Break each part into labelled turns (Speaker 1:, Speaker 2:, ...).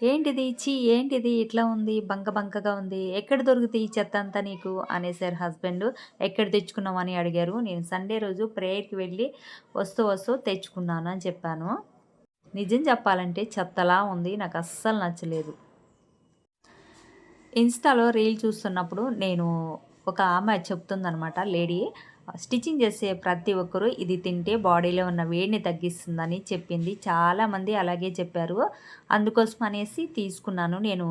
Speaker 1: ఏంటిది? చీ ఏంటిది? ఇట్లా ఉంది బంక బంకగా ఉంది. ఎక్కడ దొరుకుతాయి ఈ చెత్త అంతా నీకు? అనేసారు హస్బెండ్ ఎక్కడ తెచ్చుకున్నామని అని అడిగారు. నేను సండే రోజు ప్రేయర్కి వెళ్ళి వస్తూ వస్తూ తెచ్చుకున్నాను అని చెప్పాను. నిజం చెప్పాలంటే చెత్తలా ఉంది నాకు అస్సలు నచ్చలేదు. ఇన్స్టాలో రీల్ చూస్తున్నప్పుడు నేను ఒక ఆమె చెప్తుందనమాట లేడీ స్టిచ్చింగ్ చేసే ప్రతి ఒక్కరూ ఇది తింటే బాడీలో ఉన్న వేడిని తగ్గిస్తుందని చెప్పింది. చాలామంది అలాగే చెప్పారు. అందుకోసం అనేసి తీసుకున్నాను. నేను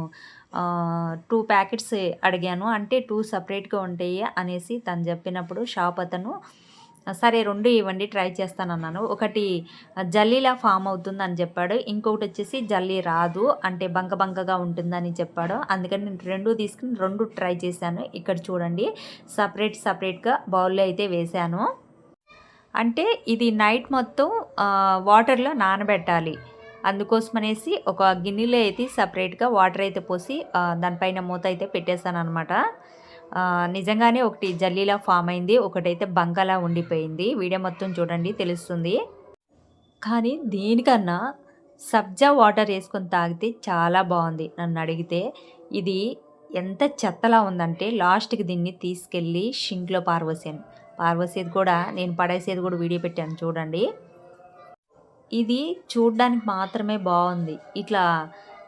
Speaker 1: టూ ప్యాకెట్స్ అడిగాను. అంటే టూ సపరేట్గా ఉంటాయి అనేసి తను చెప్పినప్పుడు షాప్ అతను సరే రెండు ఇవ్వండి ట్రై చేస్తానన్నాను. ఒకటి జల్లీలా ఫామ్ అవుతుంది అని చెప్పాడు. ఇంకొకటి వచ్చేసి జల్లీ రాదు అంటే బంక బంకగా ఉంటుందని చెప్పాడు. అందుకని నేను రెండు తీసుకుని రెండు ట్రై చేశాను. ఇక్కడ చూడండి సపరేట్ సపరేట్గా బౌల్లో అయితే వేశాను. అంటే ఇది నైట్ మొత్తం వాటర్లో నానబెట్టాలి. అందుకోసమనేసి ఒక గిన్నెలో అయితే సపరేట్గా వాటర్ అయితే పోసి దానిపైన మూత అయితే పెట్టేశాను అనమాట నిజంగానే ఒకటి జల్లీలా ఫామ్ అయింది ఒకటైతే బంకలా ఉండిపోయింది. వీడియో మొత్తం చూడండి తెలుస్తుంది. కానీ దీనికన్నా సబ్జా వాటర్ వేసుకొని తాగితే చాలా బాగుంది నన్ను అడిగితే. ఇది ఎంత చెత్తలా ఉందంటే లాస్ట్కి దీన్ని తీసుకెళ్ళి షింక్లో పార్వసేను పార్వసేది కూడా నేను పడేసేది కూడా వీడియో పెట్టాను చూడండి. ఇది చూడడానికి మాత్రమే బాగుంది. ఇట్లా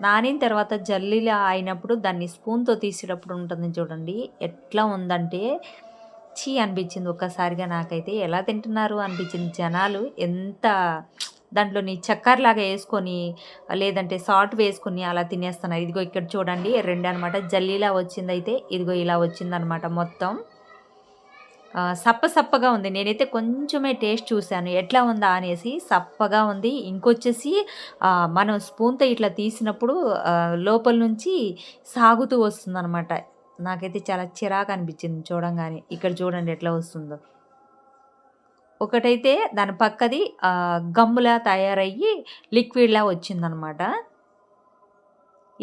Speaker 1: నానిన తర్వాత జల్లీలా అయినప్పుడు దాన్ని స్పూన్తో తీసేటప్పుడు ఉంటుంది చూడండి. ఎట్లా ఉందంటే చీ అనిపించింది ఒక్కసారిగా నాకైతే. ఎలా తింటున్నారు అనిపించింది జనాలు. ఎంత దాంట్లోని చక్కర్లాగా వేసుకొని లేదంటే సాల్ట్ వేసుకొని అలా తినేస్తున్నారు. ఇదిగో ఇక్కడ చూడండి రెండు అనమాట జల్లీలా వచ్చింది అయితే ఇదిగో ఇలా వచ్చిందనమాట మొత్తం. సప్ప సప్పగా ఉంది. నేనైతే కొంచెమే టేస్ట్ చూశాను. ఎట్లా ఉందా అనేసి సప్పగా ఉంది. ఇంకొచ్చేసి మనం స్పూన్తో ఇట్లా తీసినప్పుడు లోపల నుంచి సాగుతూ వస్తుందన్నమాట. నాకైతే చాలా చిరాకు అనిపించింది చూడంగానే. ఇక్కడ చూడండి ఎట్లా వస్తుందో. ఒకటైతే దాని పక్కది గమ్ములా తయారయ్యి లిక్విడ్లా వచ్చిందనమాట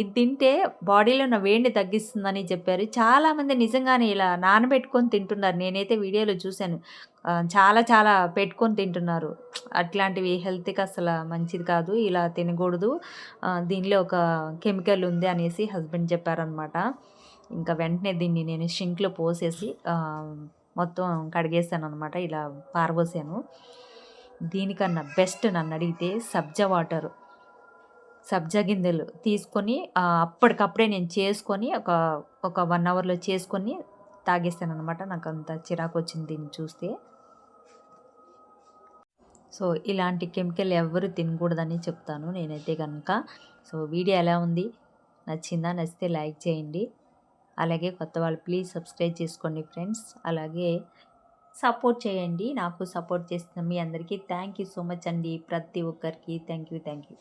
Speaker 1: ఇది తింటే బాడీలో ఉన్న వేడిని తగ్గిస్తుందని చెప్పారు. చాలామంది నిజంగానే ఇలా నానబెట్టుకొని తింటున్నారు. నేనైతే వీడియోలో చూశాను. చాలా చాలా పెట్టుకొని తింటున్నారు. అట్లాంటివి హెల్త్కి అసలు మంచిది కాదు. ఇలా తినకూడదు. దీనిలో ఒక కెమికల్ ఉంది అనేసి హస్బెండ్ చెప్పారనమాట ఇంకా వెంటనే దీన్ని నేను షింక్లో పోసేసి మొత్తం కడిగేసాను అనమాట ఇలా పారబోసాను. దీనికన్నా బెస్ట్ నన్ను అడిగితే సబ్జా వాటర్. సబ్జా గింజలు తీసుకొని అప్పటికప్పుడే నేను చేసుకొని ఒక ఒక వన్ అవర్లో చేసుకొని తాగేస్తాను అనమాట నాకు అంత చిరాకు వచ్చింది దీన్ని చూస్తే. సో ఇలాంటి కెమికల్ ఎవరు తినకూడదని చెప్తాను నేనైతే కనుక సో వీడియో ఎలా ఉంది? నచ్చిందా? నచ్చితే లైక్ చేయండి. అలాగే కొత్త వాళ్ళు ప్లీజ్ సబ్స్క్రైబ్ చేసుకోండి ఫ్రెండ్స్. అలాగే సపోర్ట్ చేయండి. నాకు సపోర్ట్ చేస్తున్న మీ అందరికీ థ్యాంక్ యూ సో మచ్ అండి. ప్రతి ఒక్కరికి థ్యాంక్ యూ థ్యాంక్ యూ.